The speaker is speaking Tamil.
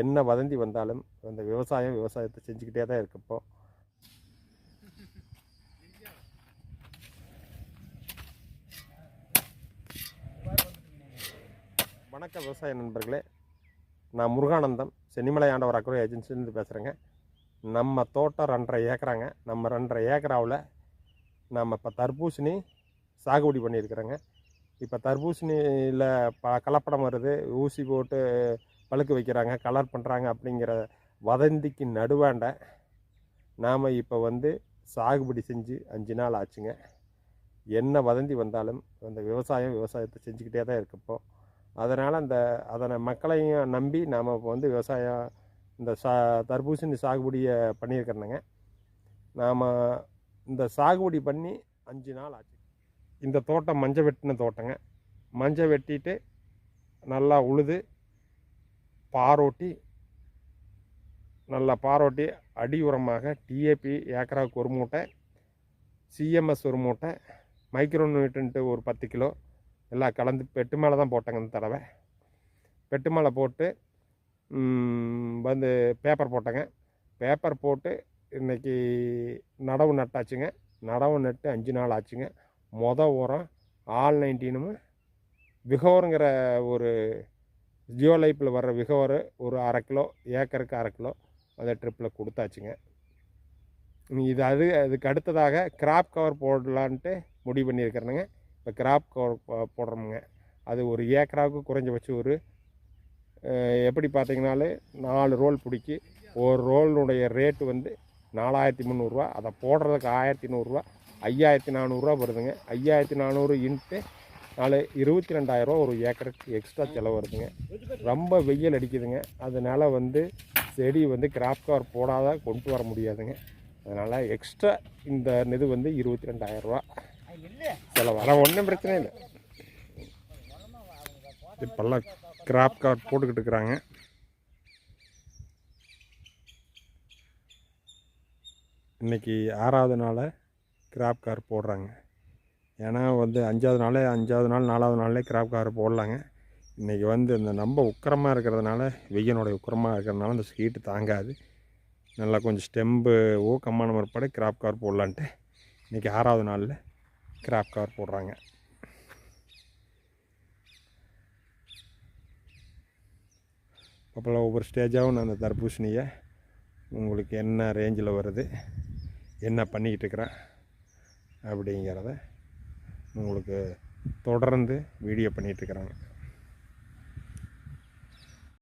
என்ன வதந்தி வந்தாலும் அந்த விவசாயம் விவசாயத்தை செஞ்சுக்கிட்டே தான் இருக்கு வணக்க வணக்கம் விவசாய நண்பர்களே. நான் முருகானந்தம் சென்னிமலை ஆண்டவர் அக்ரோ ஏஜென்சிலேருந்து பேசுகிறேங்க நம்ம தோட்டம் ரெண்டரை ஏக்கராங்க. நம்ம ரெண்டரை ஏக்கராவில் நம்ம இப்போ தர்பூசணி சாகுபடி பண்ணியிருக்கிறோங்க. இப்போ தர்பூசணியில் ப கலப்படம் வருது. ஊசி போட்டு பழுக்க வைக்கிறாங்க கலர் பண்ணுறாங்க அப்படிங்கிற வதந்திக்கு நடுவாண்ட நாம் இப்போ வந்து சாகுபடி செஞ்சு அஞ்சு நாள் ஆச்சுங்க. என்ன வதந்தி வந்தாலும் அந்த விவசாயம் விவசாயத்தை செஞ்சுக்கிட்டே தான் இருக்கப்போ. அதனால் அந்த அதனை மக்களையும் நம்பி நாம் இப்போ வந்து விவசாயம் இந்த சா தர்பூசணி சாகுபடியை பண்ணியிருக்கிறேனுங்க. நாம் இந்த சாகுபடி பண்ணி அஞ்சு நாள் ஆச்சு. இந்த தோட்டம் மஞ்சள் வெட்டின தோட்டங்க. மஞ்சள் வெட்டிட்டு நல்லா உழுது பாரோட்டி நல்லா பாரோட்டி அடி உரமாக டிஏபி ஏக்கராவுக்கு ஒரு மூட்டை சிஎம்எஸ் ஒரு மூட்டை மைக்ரோ நியூட்ரன்ட்டு ஒரு பத்து கிலோ எல்லாம் கலந்து பெட்டு மேலே தான் போட்டேங்க இந்த தடவை. பெட்டு மேலே போட்டு வந்து பேப்பர் போட்டேங்க. பேப்பர் போட்டு இன்றைக்கி நடவு நட்டாச்சுங்க. நடவு நட்டு அஞ்சு நாள் ஆச்சுங்க. மொதல் உரம் ஆல் நைன்டீனும் விகோருங்கிற ஒரு ஜியோ லைப்பில் வர்ற விகவர் ஒரு அரை கிலோ ஏக்கருக்கு அரை கிலோ அந்த ட்ரிப்பில் கொடுத்தாச்சுங்க. இது அது அதுக்கு அடுத்ததாக கிராப் கவர் போடலான்ட்டு முடிவு பண்ணியிருக்கிறேனுங்க. இப்போ கிராப் கவர் போடுறோமுங்க. அது ஒரு ஏக்கராவுக்கு குறைஞ்சபட்சம் ஒரு எப்படி பார்த்தீங்கனாலே நாலு ரோல் பிடிக்கி ஒரு ரோலுடைய ரேட்டு வந்து நாலாயிரத்தி முந்நூறுரூவா அதை போடுறதுக்கு ஆயிரத்தி நூறுரூவா ஐயாயிரத்தி நானூறுரூவா வருதுங்க. ஐயாயிரத்தி நானூறு இன்ட்டு நாலு இருபத்தி ரெண்டாயிரரூவா ஒரு ஏக்கருக்கு எக்ஸ்ட்ரா செலவு வருதுங்க. ரொம்ப வெயில் அடிக்குதுங்க. அதனால் வந்து செடி வந்து கிராப் கவர் போடாத கொண்டு வர முடியாதுங்க. அதனால் எக்ஸ்ட்ரா இந்த இது வந்து இருபத்தி ரெண்டாயிரரூவா செலவு ஆனால் ஒன்றும் பிரச்சனை இல்லை. இப்போல்லாம் கிராப் கவர் போட்டுக்கிட்டு இருக்கிறாங்க. இன்னைக்கு ஆறாவது நாளை கிராப் கார் போடுறாங்க. ஏன்னா வந்து அஞ்சாவது நாளே அஞ்சாவது நாள் நாலாவது நாள்லே கிராப் கார் போடலாங்க. இன்றைக்கி வந்து இந்த ரொம்ப உக்கரமாக இருக்கிறதுனால வெய்யனுடைய உக்கரமாக இருக்கிறதுனால அந்த ஹீட்டு தாங்காது. நல்லா கொஞ்சம் ஸ்டெம்பு ஊக்கமான முறைப்பட கிராப் கார் போடலான்ட்டு இன்றைக்கி ஆறாவது நாளில் கிராப் கார் போடுறாங்க. அப்போல்லாம் ஒவ்வொரு ஸ்டேஜாகவும் நான் அந்த தர்பூசணியை உங்களுக்கு என்ன ரேஞ்சில் வருது என்ன பண்ணிக்கிட்டு இருக்கிறேன் அப்படிங்கிறத உங்களுக்கு தொடர்ந்து வீடியோ பண்ணிகிட்ருக்குறாங்க